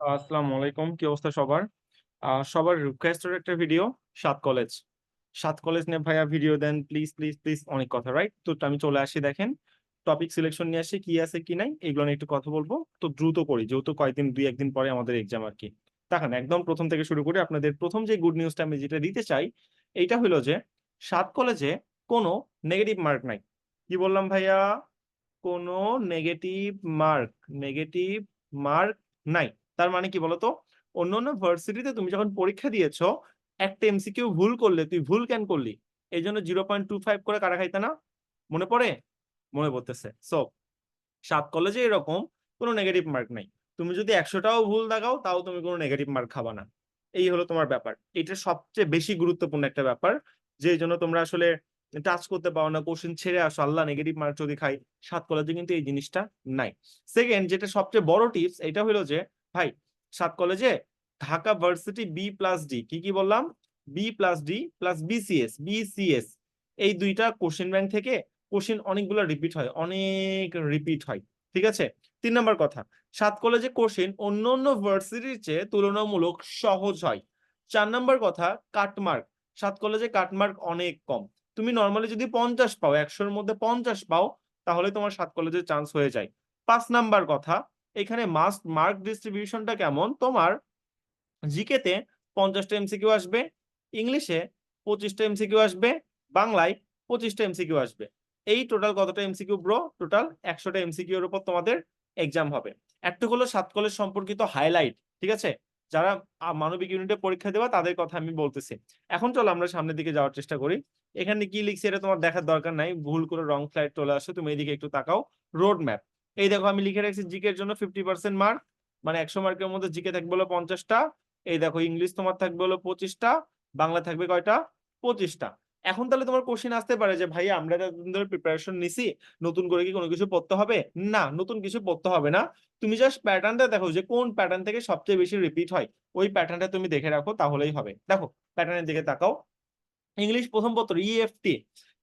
আসসালামু আলাইকুম, কি অবস্থা সবার? সবার রিকোয়েস্টেড একটা ভিডিও সাত কলেজ সাত কলেজ নিয়ে ভাইয়া ভিডিও দেন প্লিজ প্লিজ প্লিজ অনেক কথা রাইট তো আমি চলে আসি, দেখেন। টপিক সিলেকশন নিয়ে আসি, কি আছে, কি নাই, এগুলো নিয়ে একটু কথা বলব। তো দ্রুত করি, যেহেতু কয়েকদিন, দুই, একদিন পরে আমাদের এক্সাম আর কি। দেখেন, একদম প্রথম থেকে শুরু করি আপনাদের প্রথম যে গুড নিউজটা আমি যেটা দিতে চাই, এইটা হলো যে, সাত কলেজে কোনো নেগেটিভ মার্ক নাই। কি বললাম ভাইয়া? কোনো নেগেটিভ মার্ক নেগেটিভ মার্ক নাই। তার মানে কি বলতো? অন্য অন্য ভার্সিটিতে তুমি যখন পরীক্ষা দিয়েছ, একটা এমসিকিউ ভুল করলে, তুই ভুল কেন করলি? এই জন্য জিরো পয়েন্ট টু ফাইভ করে কারা খাইতে না? মনে পড়ে? মনে পড়তেছে। সো সাত কলেজে এরকম কোনো নেগেটিভ মার্ক নাই। তুমি যদি একশোটাও ভুল দেখাও, তাও তুমি কোনো নেগেটিভ মার্ক খাবা না। এই হলো তোমার ব্যাপার। এটা সবচেয়ে বেশি গুরুত্বপূর্ণ একটা ব্যাপার, যে জন্য তোমরা আসলে টাচ করতে পারো না কোশ্চেন ছেড়ে আসো, আল্লাহ নেগেটিভ মার্ক যদি খাই সাত কলেজে কিন্তু এই জিনিসটা নাই। সেকেন্ড যেটা সবচেয়ে বড় টিপস এটা হলো যে ভাই সাত কলেজে Dhaka varsity B plus D কি কি বললাম? B plus D plus BCS BCS এই দুইটা কোশ্চেন ব্যাংক থেকে কোশ্চেন অনেকগুলো রিপিট হয়, অনেক রিপিট হয়, ঠিক আছে? তিন নম্বর কথা সাত কলেজে কোশ্চেন অন্য অন্য ভার্সিটির চেয়ে তুলনামূলক সহজ হয়। চার নম্বর কথা কাটমার্ক সাত কলেজে কাটমার্ক অনেক কম, তুমি নর্মালি যদি পঞ্চাশ পাও, একশোর মধ্যে পঞ্চাশ পাও, তাহলে তোমার সাত কলেজের চান্স হয়ে যায়। পাঁচ নাম্বার কথা এখানে মাস্ট মার্ক ডিস্ট্রিবিউশনটা কেমন? তোমার জিকেতে পঞ্চাশটা এমসিকিউ আসবে ইংলিশে পঁচিশটা এমসিকিউ আসবে, বাংলায় পঁচিশটা এমসিকিউ আসবে। এই টোটাল কতটা এমসিকিউ ব্রো টোটাল একশোটা এমসিকিউ এর উপর তোমাদের এক্সাম হবে। একটা হলো সাত কলেজ সম্পর্কিত হাইলাইট ঠিক আছে? যারা মানবিক ইউনিটে পরীক্ষা দেওয়া তাদের কথা আমি বলতেছি। এখন চলো আমরা সামনের দিকে যাওয়ার চেষ্টা করি। এখানে কি লিখছি এটা তোমার দেখার দরকার নাই, ভুল করে রং ফ্লাইট চলে আসো, তুমি এদিকে একটু তাকাও। রোড ম্যাপ এই দেখো আমি লিখে রাখছি জিকের জন্য ফিফটি পার্সেন্ট মার্ক মানে একশো মার্কের মধ্যে জিকে থাকবে হলো পঞ্চাশটা, এই দেখো ইংলিশ তোমার থাকবে হলো পঁচিশটা, বাংলা থাকবে কয়টা? পঁচিশটা। এখন তাহলে তোমার কোশ্চেন আসতে পারে যে ভাই আমরা এতদিন ধরে প্রিপারেশন নিছি, নতুন করে কি কোনো কিছু পড়তে হবে? না, নতুন কিছু পড়তে হবে না। তুমি জাস্ট প্যাটার্নটা দেখো যে, কোন প্যাটার্ন থেকে সবচেয়ে বেশি রিপিট হয়, ওই প্যাটার্নটা তুমি দেখে রাখো, তাহলেই হবে। দেখো প্যাটার্নের দিকে তাকাও। ইংলিশ প্রথম পত্র E ইএফটি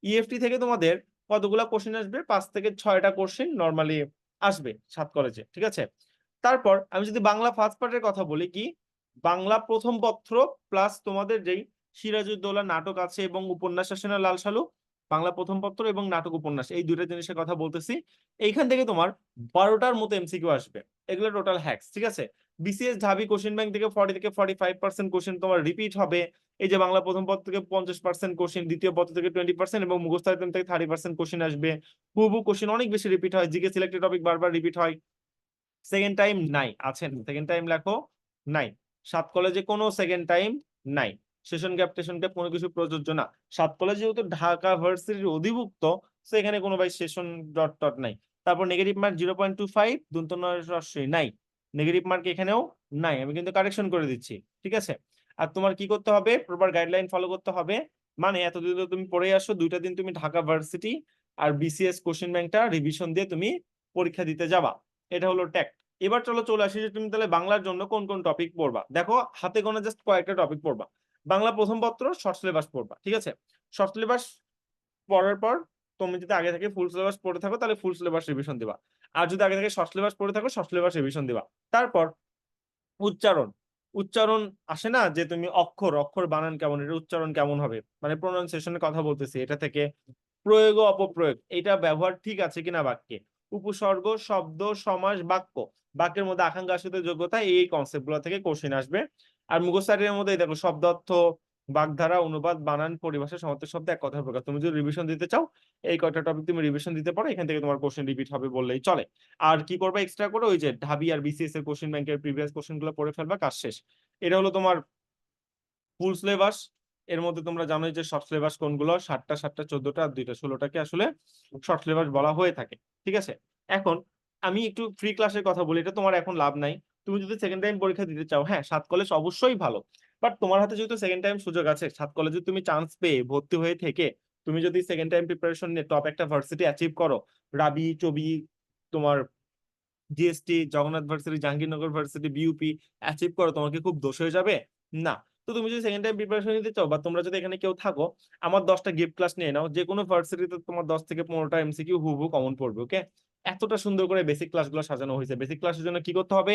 ইএফটি থেকে তোমাদের কতগুলা কোশ্চেন আসবে? পাঁচ থেকে ছয়টা কোশ্চেন নর্মালি আসবে সাত কলেজে ঠিক আছে? তারপর আমি যদি বাংলা ফার্স্ট পার্টের কথা বলি কি, বাংলা প্রথম পত্র প্লাস তোমাদের যেই সিরাজউদ্দৌলা নাটক আছে এবং উপন্যাস আছে না লাল সালু বাংলা প্রথম পত্র এবং নাটক উপন্যাস, এই দুইটা জিনিসের কথা বলতেছি। এইখান থেকে তোমার বারোটার মতো এমসিকিউ আসবে, এগুলো টোটাল হ্যাক্স ঠিক আছে? বিসিএস ঢাবি কোশ্চেন ব্যাংক থেকে ফর্টি থেকে ফর্টি ফাইভ পার্সেন্ট কোশ্চেন তোমার রিপিট হবে এই যে বাংলা প্রথম পত্র থেকে পঞ্চাশ পার্সেন্ট কোশ্চেন দ্বিতীয় পত্র থেকে টোয়েন্টি পার্সেন্ট এবং মুখস্থ আইটেম থেকে থার্টি পার্সেন্ট কোশ্চেন আসবে। হুবু কোশ্চেন অনেক বেশি রিপিট হয় জিকে সিলেক্টেড টপিক বারবার রিপিট হয়। সেকেন্ড টাইম নাই, আছেন। সেকেন্ড টাইম লেখো, নাই। সাত কলেজে কোনো সেকেন্ড টাইম নাই। সেশন গ্যাপ টেশন গ্যাপ কোনো কিছু প্রযোজ্য না। সাত কলেজ যেহেতু ঢাকা ভার্সিটির অধিভুক্ত সেখানে কোনো ভাই সেশন ডট টট নাই। তারপর negative mark zero point two five দন্তনয় নাই। নেগেটিভ মার্ক এখানেও নাই। আমি কিন্তু কারেকশন করে দিচ্ছি, ঠিক আছে? আর তোমার কি করতে হবে? প্রপার গাইডলাইন ফলো করতে হবে। মানে এতদিন তো তুমি পড়ে আসো, দুইটা দিন তুমি ঢাকা ভার্সিটি আর বিসিএস কোশ্চেন ব্যাংকটা রিভিশন দিয়ে তুমি পরীক্ষা দিতে যাবা। এটা হলো ট্যাক্ট এবার চলো, চলে আসি যে তুমি তাহলে বাংলার জন্য কোন কোন টপিক পড়বা। দেখো, হাতে গোনা জাস্ট কয়েকটা টপিক পড়বা। বাংলা প্রথম পত্র শর্ট সিলেবাস পড়বা, ঠিক আছে? শর্ট সিলেবাস পড়ার পর তুমি যদি আগে থেকে ফুল সিলেবাস পড়ে থাকো, তাহলে ফুল সিলেবাস রিভিশন দিবা। আর যদি আগে থেকে শর্ট সিলেবাস পড়ে থাকো শর্ট সিলেবাস রিভিশন দিবা। তারপর উচ্চারণ। উচ্চারণ আসে না যে তুমি অক্ষর অক্ষর বানান কেমন এটা উচ্চারণ কেমন হবে? মানে প্রোনাউন্সিয়েশনের কথা বলতেছি, এটা থেকে প্রয়োগ ও অপপ্রয়োগ এটা ব্যবহার ঠিক আছে কিনা বাক্যে? উপসর্গ, শব্দ, সমাস, বাক্য, বাক্যের মধ্যে আকাঙ্ক্ষা যোগ্যতা, এই কনসেপ্টগুলো থেকে কোশ্চেন আসবে। আর মুখস্থারের মধ্যে দেখো শব্দ অর্থ বাগধারা, অনুবাদ, বানান, পরিভাষা সমার্থক শব্দ এক কথা প্রকাশ তুমি যদি রিভিশন দিতে চাও, এই কয়টা টপিক তুমি রিভিশন দিতে পারো, এখান থেকে তোমার কোশ্চেন রিপিট হবে বললেই চলে। আর কি করবে এক্সট্রা করে? ওই যে ঢাবি আর বিসিএস এর কোশ্চেন ব্যাংকের প্রিভিয়াস কোশ্চেনগুলো পড়ে ফেলবা, কাজ শেষ। এটা হলো তোমার ফুল সিলেবাস এর মধ্যে তোমরা জানোই যে শর্ট সিলেবাস কোনগুলো? সাতটা সাতটা, চোদ্দটা, আর দুইটা, ষোলোটাকে আসলে শর্ট সিলেবাস বলা হয়ে থাকে। ঠিক আছে? এখন আমি একটু ফ্রি ক্লাসের কথা বলি, এটা তোমার এখন লাভ নাই। তুমি যদি সেকেন্ড টাইম পরীক্ষা দিতে চাও হ্যাঁ সাত কলেজ অবশ্যই ভালো। বাট তোমার হাতে যেহেতু সেকেন্ড টাইম সুযোগ আছে, সাত কলেজে তুমি চান্স পেয়ে ভর্তি হয়ে থেকে, তুমি যদি সেকেন্ড টাইম প্রিপারেশন নিয়ে টপ একটা ভার্সিটি অ্যাচিভ করো রাবি চবি তোমার GST Jagannath varsity Jahangirnagar varsity BUP achieve করো, তোমাকে খুব দোষ হয়ে যাবে? না। তো তুমি যদি সেকেন্ড টাইম প্রিপারেশন নিতে চাও বা তোমরা যদি এখানে কেউ থাকো, আমার দশটা গিফট ক্লাস নিয়ে নাও যে কোনো ভার্সিটিতে তোমার দশ থেকে পনেরোটা এমসি এমসিকিউ হুবহু কমন পড়বে ওকে এতটা সুন্দর করে বেসিক ক্লাসগুলো সাজানো হয়েছে। বেসিক ক্লাসের জন্য কি করতে হবে?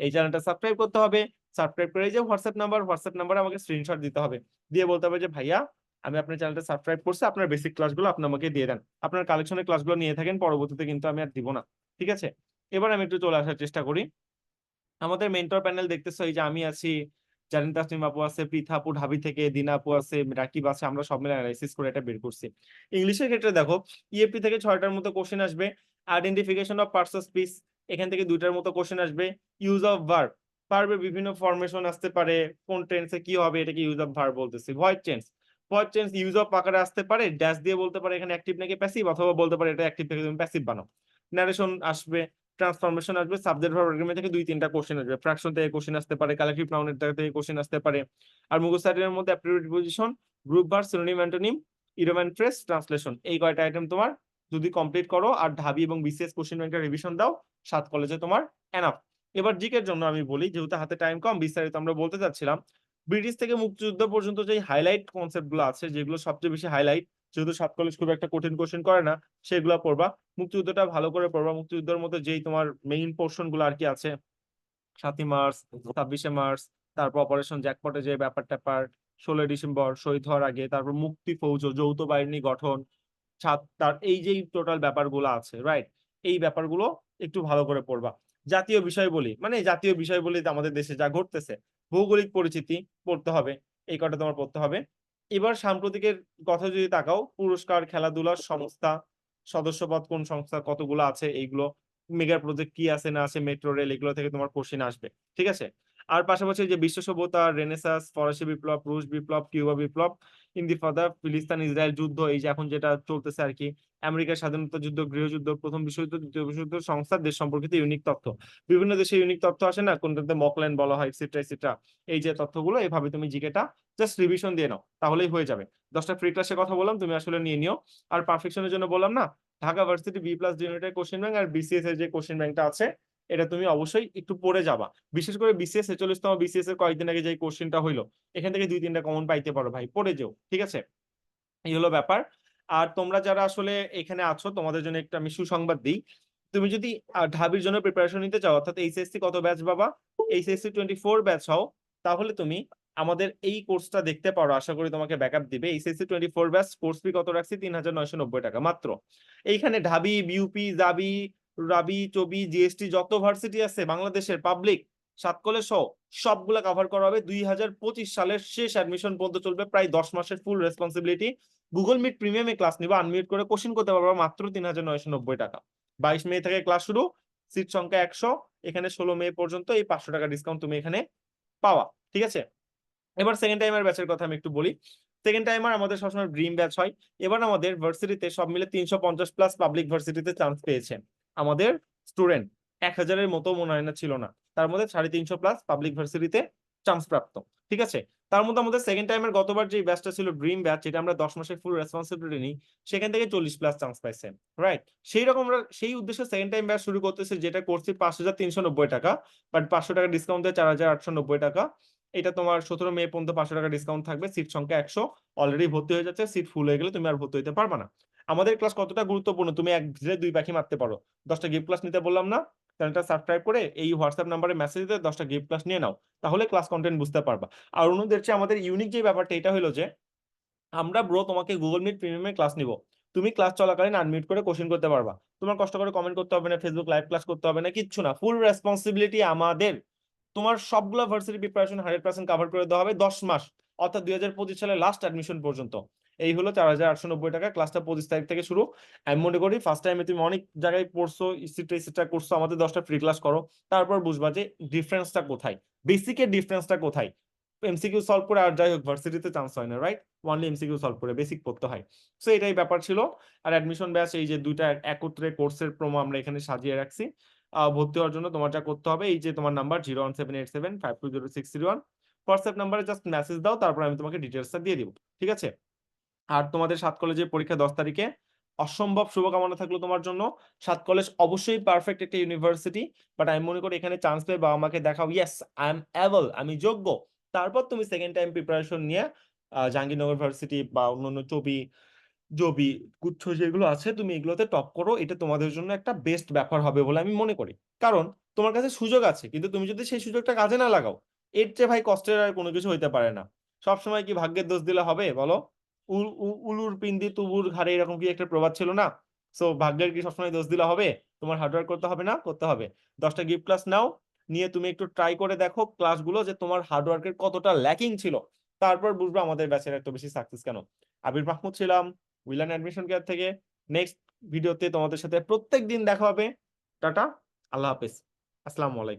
এই চ্যানেলটা সাবস্ক্রাইব করতে হবে। সাবস্ক্রাইব করে যে হোয়াটসঅ্যাপ নাম্বার হোয়াটসঅ্যাপ নাম্বারে আমাকে স্ক্রিনশট দিতে হবে। দিয়ে বলতে হবে যে, ভাইয়া, আমি আপনার চ্যানেলটা সাবস্ক্রাইব করছি। আপনার বেসিক ক্লাসগুলো আপনি আমাকে দিয়ে দেন। আপনার কালেকশনের ক্লাসগুলো নিয়ে থাকেন, পরবর্তীতে কিন্তু আমি আর দিব না। ঠিক আছে? এবার আমি একটু চলে আসার চেষ্টা করি। আমাদের মেন্টর প্যানেল দেখতেছো, এই যে আমি আছি জারিন তাসনিম আপু আছে, পৃথা আপু, ঢাবি থেকে দিনাপু আছে, রাকিব আছে, আমরা সব মিলে অ্যানালাইসিস করে এটা বের করছি। ইংলিশের ক্ষেত্রে দেখো ইএপি থেকে ছয়টার মতো কোশ্চেন আসবে। আইডেন্টিফিকেশন অফ পার্টস অফ এখান থেকে দুইটার মতো কোশ্চেন আসবে। ইউজ অফ ভার্ব ভার্বের বিভিন্ন ফরমেশন আসতে পারে, কোন টেন্সে কি হবে, এটাকে ইউজ অফ ভার্ব বলতেছি। Voice change voice change use of আকারে আসতে পারে ড্যাশ দিয়ে বলতে পারে এখানে অ্যাক্টিভ নাকি প্যাসিভ অথবা বলতে পারে এটা অ্যাক্টিভ থেকে তুমি প্যাসিভ বানাও। ন্যারেশন আসবে ট্রান্সফরমেশন আসবে সাবজেক্ট ভার্ব থেকে দুই, তিনটা কোশ্চেন আসবে। ফ্র্যাকশন থেকে কোশ্চেন আসতে পারে কালেক্টিভ নাউনের থেকে কোশ্চেন আসতে পারে। আর মুখোসাইটের মধ্যে aptitude position group verb synonym antonym ইরোম্যান ট্রেস ট্রান্সলেশন এই কয়টা আইটেম তোমার? যদি কমপ্লিট করো আর ঢাবি এবং বিসিএস কোশ্চেন ব্যাংকের রিভিশন দাও, সাত কলেজে তোমার এনাফ এবার জিকের জন্য আমি বলি, যেহেতু হাতে টাইম কম, বিস্তারিত আমরা বলতে চাচ্ছিলাম ব্রিটিশ থেকে মুক্তিযুদ্ধ পর্যন্ত যে হাইলাইট কনসেপ্টগুলো আছে, যেগুলো সবচেয়ে বেশি হাইলাইট যেহেতু সাত কলেজ খুব একটা কঠিন কোশ্চেন করে না, সেগুলো পড়বা। মুক্তিযুদ্ধটা ভালো করে পড়বা। মুক্তিযুদ্ধের মধ্যে যেই তোমার মেইন পোর্শনগুলো আর কি আছে, সাতই মার্চ, ছাব্বিশে মার্চ, তারপর অপারেশন জ্যাকপটে যে ব্যাপার ট্যাপার ষোলোই ডিসেম্বর, শহীদ হওয়ার আগে, তারপর মুক্তি ফৌজ যৌথ বাহিনী গঠন তার এই যে টোটাল ব্যাপারগুলো আছে রাইট এই ব্যাপারগুলো একটু ভালো করে পড়বা। জাতীয় বিষয় বলি মানে জাতীয় বিষয় বলি আমাদের দেশে যা ঘটতেছে, ভৌগোলিক পরিচিতি পড়তে হবে, এই কটা তোমার পড়তে হবে। এবার সাম্প্রতিকের কথা যদি তাকাও, পুরস্কার খেলাধুলার সংস্থা, সদস্যপদ কোন সংস্থা, কতগুলো আছে, এইগুলো মেগা প্রজেক্ট কি আছে না আছে মেট্রো রেল এগুলো থেকে তোমার কোশ্চেন আসবে, ঠিক আছে? আর পাশাপাশি যে বিশ্ব সভ্যতা রেনেসাস ফরাসি বিপ্লব রুশ বিপ্লব কিউবা বিপ্লব ইন্দিফাদা ফিলিস্তান ইসরায়েল যুদ্ধ, এই যে এখন যেটা চলতেছে আর কি, আমেরিকার স্বাধীনতা যুদ্ধ, গৃহযুদ্ধ, প্রথম বিশ্বযুদ্ধ, দ্বিতীয় বিশ্বযুদ্ধ, সংস্থার দেশ সম্পর্কিত ইউনিক তথ্য। বিভিন্ন দেশে ইউনিক তথ্য আসে না? কোনটাতে মকল্যান্ড বলা হয় এক্সেট্রা এক্সেট্রা এই যে তথ্যগুলো এইভাবে তুমি জিকেটা জাস্ট রিভিশন দিয়ে নাও, তাহলেই হয়ে যাবে। দশটা ফ্রি ক্লাসে কথা বললাম, তুমি আসলে নিয়ে নিও। আর পারফেকশনের জন্য বললাম না, ঢাকা ভার্সিটি বি প্লাস ইউনিটের কোশ্চেন ব্যাংক আর বিসিএস এর যে কোশ্চেন ব্যাংকটা আছে এটা তুমি অবশ্যই একটু পড়ে যাবা। বিশেষ করে বিসিএস ছেচল্লিশতম বিসিএস এর কয়েকদিন আগে যে কোশ্চেনটা হইল, এখান থেকে দুই তিনটা কমন পাইতে পারো ভাই, পড়ে যেও, ঠিক আছে? এই হলো ব্যাপার। আর তোমরা যারা আসলে এখানে আছো, তোমাদের জন্য একটা আমি সুসংবাদ দিই। তুমি যদি ঢাবির জন্য প্রিপারেশন নিতে চাও, অর্থাৎ এইচএসসি কত ব্যাচ বাবা? এইচএসসি টোয়েন্টি ফোর ব্যাচ হও, তাহলে তুমি আমাদের এই কোর্সটা দেখতে পারো। আশা করি তোমাকে ব্যাকআপ দিবে। HSC twenty four batch course fee কত রাখছি? তিন হাজার নয়শো নব্বই টাকা, মাত্র। এইখানে ঢাবি বিউপি জাবি রাবি চবি জিএসটি যত ভার্সিটি আছে বাংলাদেশের পাবলিক সাতকলে সহ সবগুলা কভার করা হবে। দুই হাজার পঁচিশ সালের শেষ অ্যাডমিশন পর্যন্ত চলবে। প্রায় দশ মাসের ফুল রেসপন্সিবিলিটি গুগল মিট প্রিমিয়ামে ক্লাস নিবা। আনমিউট করে কোশ্চেন করতে পারবা মাত্র তিন হাজার নয়শো নব্বই টাকা। বাইশ মে থেকে ক্লাস শুরু। সিট সংখ্যা একশো। এখানে ষোলো মে পর্যন্ত এই পাঁচশো টাকা ডিসকাউন্ট তুমি এখানে পাওয়া। ঠিক আছে? এবার সেকেন্ড টাইমার ব্যাচের কথা আমি একটু বলি। সেকেন্ড টাইমার আমাদের সবসময় ড্রিম ব্যাচ হয়। এবার আমাদের ভার্সিটিতে সব মিলে তিনশো পঞ্চাশ প্লাস পাবলিক ভার্সিটিতে চান্স পেয়েছে। আমাদের স্টুডেন্ট এক হাজারের মতো মনে হয় না ছিল না। তার মধ্যে সাড়ে তিনশো প্লাস পাবলিক ভার্সিটিতে চান্স প্রাপ্ত, ঠিক আছে? তার মধ্যে আমাদের সেকেন্ড টাইমের গতবার যে ব্যাচটা ছিল ড্রিম ব্যাচ যেটা আমরা দশ মাসের ফুল রেসপন্সিবিলিটি নিই, সেখান থেকে চল্লিশ প্লাস চান্স পাইছে রাইট সেই রকম আমরা, সেই উদ্দেশ্যে সেকেন্ড টাইম ব্যাচ শুরু করতেছে, যেটা করছি পাঁচ হাজার তিনশো নব্বই টাকা বাট পাঁচশো টাকা ডিসকাউন্ট দেয় চার হাজার আটশো নব্বই টাকা। এটা তোমার সতেরো মে পর্যন্ত পাঁচশো টাকা ডিসকাউন্ট থাকবে সিট সংখ্যা একশো অলরেডি ভর্তি হয়ে যাচ্ছে সিট ফুল হয়ে গেলে তুমি আর ভর্তি হতে পারবে না। আমাদের ক্লাস কতটা গুরুত্বপূর্ণ? তুমি এক ধীরে দুই পাখি মারতে পারো। দশটা গিফট ক্লাস নিতে বললাম না চ্যানেলটা সাবস্ক্রাইব করে এই হোয়াটসঅ্যাপ নাম্বারে মেসেজ দিতে দশটা গিফট ক্লাস নিয়ে নাও। তাহলে ক্লাস কন্টেন্ট বুঝতে পারবা। আর অন্যদের চেয়ে আমাদের ইউনিক যে ব্যাপারটা, এটা হলো যে, আমরা ব্রো তোমাকে গুগল মিট প্রিমিয়ামে ক্লাস নিব। তুমি ক্লাস চলাকালীন আনমিউট করে কোশ্চেন করতে পারবা। তোমার কষ্ট করে কমেন্ট করতে হবে না ফেসবুক লাইভ ক্লাস করতে হবে না, কিচ্ছু না। ফুল রেসপন্সিবিলিটি আমাদের। তোমার সবগুলো varsity preparation hundred percent cover করে দেওয়া হবে দশ মাস, অর্থাৎ দুই সালের লাস্ট অ্যাডমিশন পর্যন্ত। এই হলো চার হাজার আটশো নব্বই টাকা। ক্লাসটা পঁচিশ তারিখ থেকে শুরু। আমি মনে করি ফার্স্ট টাইমে তুমি অনেক জায়গায় পড়ছো ইসিটা করছ, আমাদের দশটা ফ্রি ক্লাস করো। তারপর বুঝবা যে ডিফারেন্সটা কোথায়? বেসিকের ডিফারেন্সটা কোথায়? এমসিকিউ সলভ করে আর যাই হোক ভার্সিটিতে চান্স হয় না রাইট ওনলি এমসিকিউ সলভ করে বেসিক পড়তে হয়। সো এটাই ব্যাপার ছিল। আর অ্যাডমিশন ব্যাচ এই যে দুইটা একত্রে কোর্সের প্রোমো আমরা এখানে সাজিয়ে রাখছি। ভর্তি হওয়ার জন্য তোমার যা করতে হবে, এই যে তোমার number zero one seven eight seven five two zero six three one WhatsApp নাম্বারে জাস্ট মেসেজ দাও, তারপর আমি তোমাকে ডিটেলসটা দিয়ে দিব। ঠিক আছে? আর তোমাদের সাত কলেজের পরীক্ষা দশ তারিখে। অসম্ভব শুভকামনা থাকল তোমার জন্য। সাত কলেজ অবশ্যই পারফেক্ট একটা ইউনিভার্সিটি বাট আমি মনে করি এখানে চান্স পেয়ে বাবা মাকে দেখাও ইয়েস আই এম অ্যাবল আমি যোগ্য। তারপর তুমি সেকেন্ড টাইম প্রিপারেশন নিয়ে জাহাঙ্গীরনগর ভার্সিটি বা অন্যান্য চবি জবি, গুচ্ছ যেগুলো আছে, তুমি এগুলোতে টপ করো। এটা তোমাদের জন্য একটা বেস্ট ব্যাপার হবে বলে আমি মনে করি। কারণ তোমার কাছে সুযোগ আছে, কিন্তু তুমি যদি সেই সুযোগটা কাজে না লাগাও, এর চেয়ে ভাই কষ্টের আর কোনো কিছু হইতে পারে না। সবসময় কি ভাগ্যের দোষ দিলে হবে, বলো? উলুর পিন্দি তুবুর ঘাড়ে এরকম কি একটা প্রবাদ ছিল না? সো ভাগ্যের কি সবসময় দোষ দিলে হবে? তোমার হার্ডওয়ার্ক করতে হবে না? করতে হবে। দশটা গিফট ক্লাস নাও। নিয়ে তুমি একটু ট্রাই করে দেখো ক্লাসগুলো যে তোমার হার্ডওয়ার্কের কতটা ল্যাকিং ছিল। তারপর বুঝবে আমাদের ব্যাচের এত বেশি সাকসেস কেন। আবির মাহমুদ ছিলাম উইলান অ্যাডমিশন কেয়ার থেকে। নেক্সট ভিডিওতে তোমাদের সাথে প্রত্যেক দিন দেখা হবে। টাটা, আল্লাহ হাফেজ। আসসালামু আলাইকুম।